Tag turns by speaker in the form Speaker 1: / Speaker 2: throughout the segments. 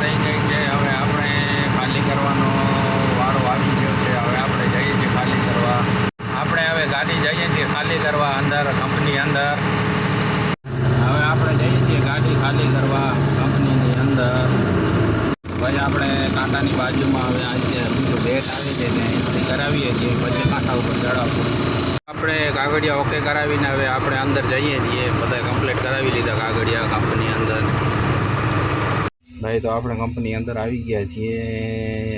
Speaker 1: થઈ ગઈ છે. હવે આપણે ખાલી કરવાનો વારો આવી ગયો છે. હવે આપણે જઈએ છીએ ખાલી કરવા. આપણે હવે ગાડી જઈએ છીએ ખાલી કરવા અંદર, કંપની અંદર. હવે આપણે જઈએ છીએ ગાડી ખાલી કરવા, કંપનીની અંદર. ભાઈ, આપણે કાંટાની બાજુમાં હવે આજે બીજું બેટ આવી છે. ને એન્ટ્રી કરાવીએ છીએ. પછી કાંટા ઉપર ચડાવશું આપણે કાગળિયા ઓકે કરાવીને હવે આપણે અંદર જઈએ છીએ. બધા કમ્પ્લીટ કરાવી લીધા કાગળિયા. ભાઈ, તો આપણે કંપની અંદર આવી ગયા છીએ.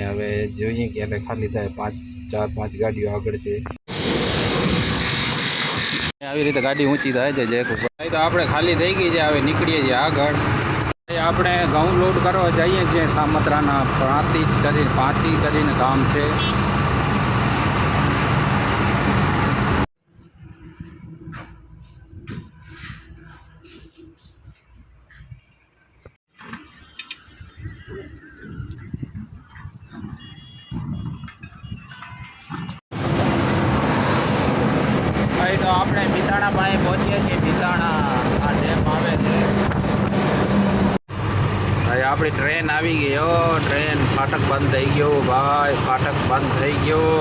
Speaker 1: હવે જોઈએ ક્યારે ખાલી થાય પાંચ, ચાર, પાંચ ગાડીઓ આગળ છે. આવી રીતે ગાડી ઊંચી થાય છે જયપુર. ભાઈ, તો આપણે ખાલી થઈ ગઈ છે, હવે નીકળીએ છીએ આગળ. આપણે ઘઉં લોડ કરવા જઈએ છીએ સામત્રાના પાંચથી કરીને પાંચથી કરીને કામ છે. ભાઈ, તો આપણે બિતાણા પાસે પહોંચીએ છીએ. મિતાણા આ ડેમ આવે છે. ભાઈ આપણી ટ્રેન આવી ગઈ ટ્રેન ફાટક બંધ થઈ ગયો, ભાઈ. ફાટક બંધ થઈ ગયો.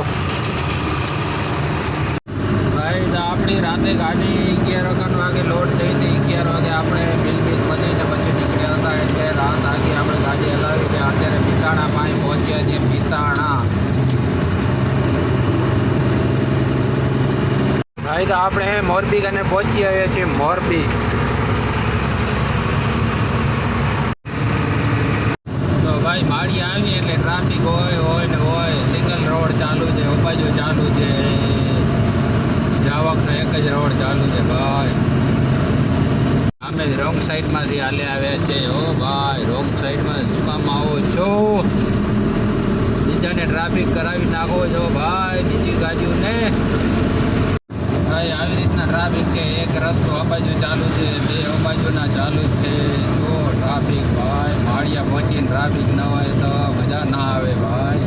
Speaker 1: ભાઈ, તો આપણી રાતે ગાડી અગિયાર વાગ્યા વાગે લોડ થઈ હતી અગિયાર વાગે આપણે બિલ બિલ બનીને પછી નીકળ્યા હતા એટલે રાત આગી આપણે ગાડી હલાવી છે અત્યારે બિતાણા પાસે પહોંચ્યા છીએ બિતાણા ભાઈ, તો આપણે મોરબી કને પહોંચી આવ્યા છીએ, મોરબી. તો ભાઈ, માળી આવી એટલે ટ્રાફિક હોય હોય ને હોય. સિંગલ રોડ ચાલુ છે ઉપાજો ચાલુ છે. જાવકનો એક જ રોડ ચાલુ છે, ભાઈ. અમે રોંગ સાઈડમાંથી હાલે આવ્યા છે, ઓ ભાઈ, રોંગ સાઈડમાં શું કામ આવો છો? બીજાને ટ્રાફિક કરાવી નાખો છો, ભાઈ, બીજી ગાડીઓને. ભાઈ, આવી રીતના ટ્રાફિક છે, એક રસ્તો આ બાજુ ચાલુ છે, બે અબાજુના ચાલુ છે. જો ટ્રાફિક ભાઈ માળિયા પહોંચીને ટ્રાફિક ન હોય તો મજા ના આવે ભાઈ.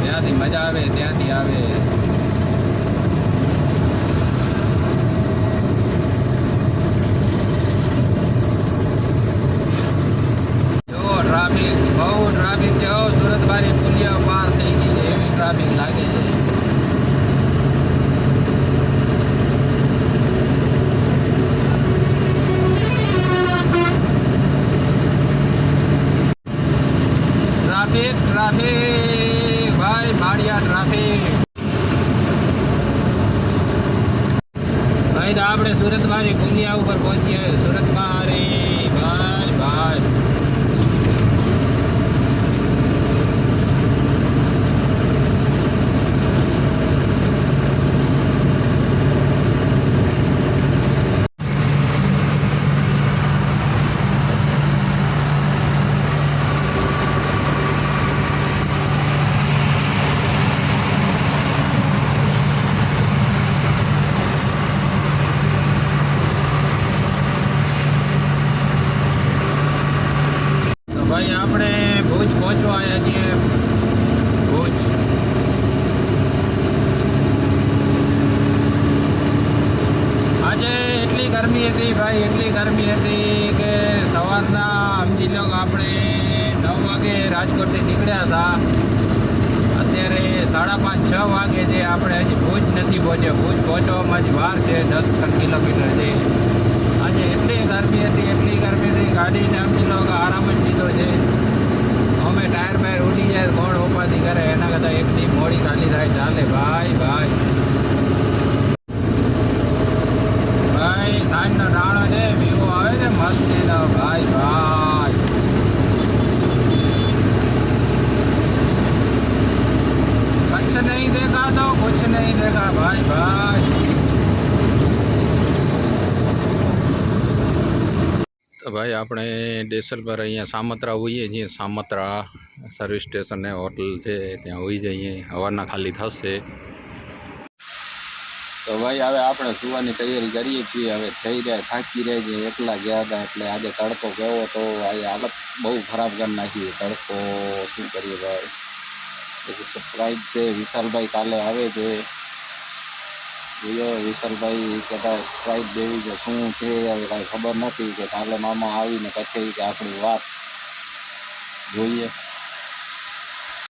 Speaker 1: ત્યાંથી મજા આવે, ત્યાંથી આવે જો ટ્રાફિક બહુ ટ્રાફિક છે હો સુરત બારી પુલિયા પાર થઈ ગઈ છે એવી ટ્રાફિક લાગે છે ટ્રાફિક ટ્રાફિક ભાઈ માળિયા ટ્રાફિક તો આપણે સુરત મારી પુલિયા ઉપર પહોંચીએ સુરત મારી ભાઈ ભાઈ તો ભાઈ આપણે ભુજ પહોંચવા આવ્યા છીએ. ભુજ. આજે એટલી ગરમી હતી ભાઈ, એટલી ગરમી હતી કે સવારના સમજી લો આપણે નવ વાગે રાજકોટથી નીકળ્યા હતા. અત્યારે સાડા પાંચ, છ વાગે છે આપણે હજી ભુજ નથી પહોંચ્યા. ભુજ પહોંચવામાં જ વાર છે, દસ કિલોમીટર છે. આજે એટલી ગરમી હતી, એટલી ગરમી હતી, ગાડીને સમજી લો આરામ જ લીધો છે અમે ટાયર બાયર ઉડી જાય કોણ ઉપાધિ કરે એના કરતાં એક ટીમ મોડી ખાલી થાય ચાલે ભાઈ ભાઈ ભાઈ સાંજનો ટાણો છે વિવો આવે છે મસ્તીનો ભાઈ ભાઈ કચ્છ નહીં દેખા તો કુછ નહીં દેખા ભાઈ ભાઈ તો ભાઈ આપણે ડેસલ પર અહીંયા સામત્રા હોઈએ છીએ સામત્રા સર્વિસ સ્ટેશન ને હોટલ છે, ત્યાં હોઈ જઈએ હવારના ખાલી થશે. તો ભાઈ હવે આપણે સુવાની તૈયારી કરીએ છીએ, હવે થઈ રહ્યા, થાકી રહ્યા છીએ, એકલા ગયા હતા, એટલે આજે તડકો કેવો તો આજે હાલત બહુ ખરાબ કરી નાખી તડકો શું કરીએ ભાઈ? પછી સરપ્રાઈઝ છે, વિશાલભાઈ કાલે આવે છે.
Speaker 2: જોઈએ વિશાલભાઈ કહેતા સ્પ્રાઇટ દેવી કે શું છે હવે કાંઈ ખબર નથી કે કાલે મામા આવીને કહે કે આપણી વાત જોઈએ.